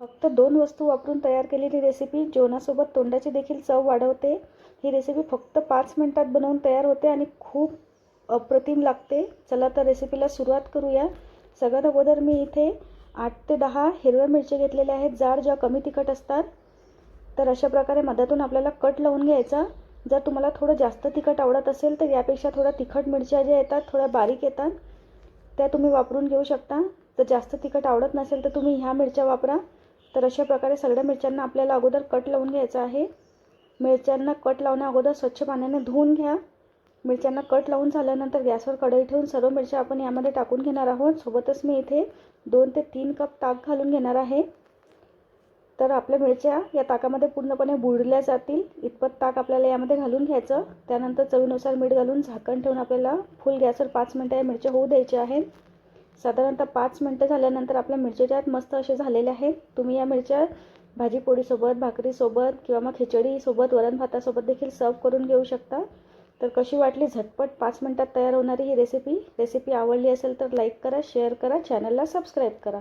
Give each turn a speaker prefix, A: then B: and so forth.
A: फक्त दोन वस्तू वापरून तयार केलेली रेसिपी जेवणासोबत तोंडाची देखील चव वाढवते. ही रेसिपी फक्त पाच मिनटात बनवून तयार होते आणि खूप अप्रतिम लागते. चला तर रेसिपीला सुरुवात करूया. सगळ्यात अगोदर मी इथे आठ ते दहा हिरव्या मिरच्या घेतलेल्या आहेत. जाड ज्या कमी तिखट असतात तर अशा प्रकारे मधातून आपल्याला कट लावून घ्यायचा. जर तुम्हाला थोडं जास्त तिखट आवडत असेल तर यापेक्षा थोड्या तिखट मिरच्या ज्या येतात थोड्या बारीक येतात त्या तुम्ही वापरून घेऊ शकता. जर जास्त तिखट आवडत नसेल तर तुम्ही ह्या मिरच्या वापरा. तर अशा प्रकारे सगळ्या मिरच्यांना आपल्याला अगोदर कट लावून घ्यायचा आहे. मिरच्यांना कट लावण्या अगोदर स्वच्छ पाण्याने धुवून घ्या. मिरच्यांना कट लावून झाल्यानंतर गॅसवर कढई ठेवून सर्व मिरच्या आपण यामध्ये टाकून घेणार आहोत. सोबतच मी इथे दोन ते तीन कप ताक घालून घेणार आहे. तर आपल्या मिरच्या या ताकामध्ये पूर्णपणे बुडल्या जातील. इतपत ताक आपल्याला यामध्ये घालून घ्यायचं. त्यानंतर चवीनुसार मीठ घालून झाकण ठेवून आपल्याला फुल गॅसवर पाच मिनटं या मिरच्या होऊ द्यायच्या आहेत. साधारणतः पाच मिनटं झाल्यानंतर आपल्या मिरच्या ज्या आहेत मस्त असे झालेले आहेत तुम्ही या मिरच्या भाजी पोळीसोबत भाकरीसोबत किंवा मग खिचडीसोबत वरण भातासोबत देखील सर्व करून घेऊ शकता. तर कशी वाटली? झटपट पाच मिनटात तयार होणारी ही रेसिपी रेसिपी आवडली असेल तर लाईक करा शेअर करा चॅनलला सबस्क्राईब करा.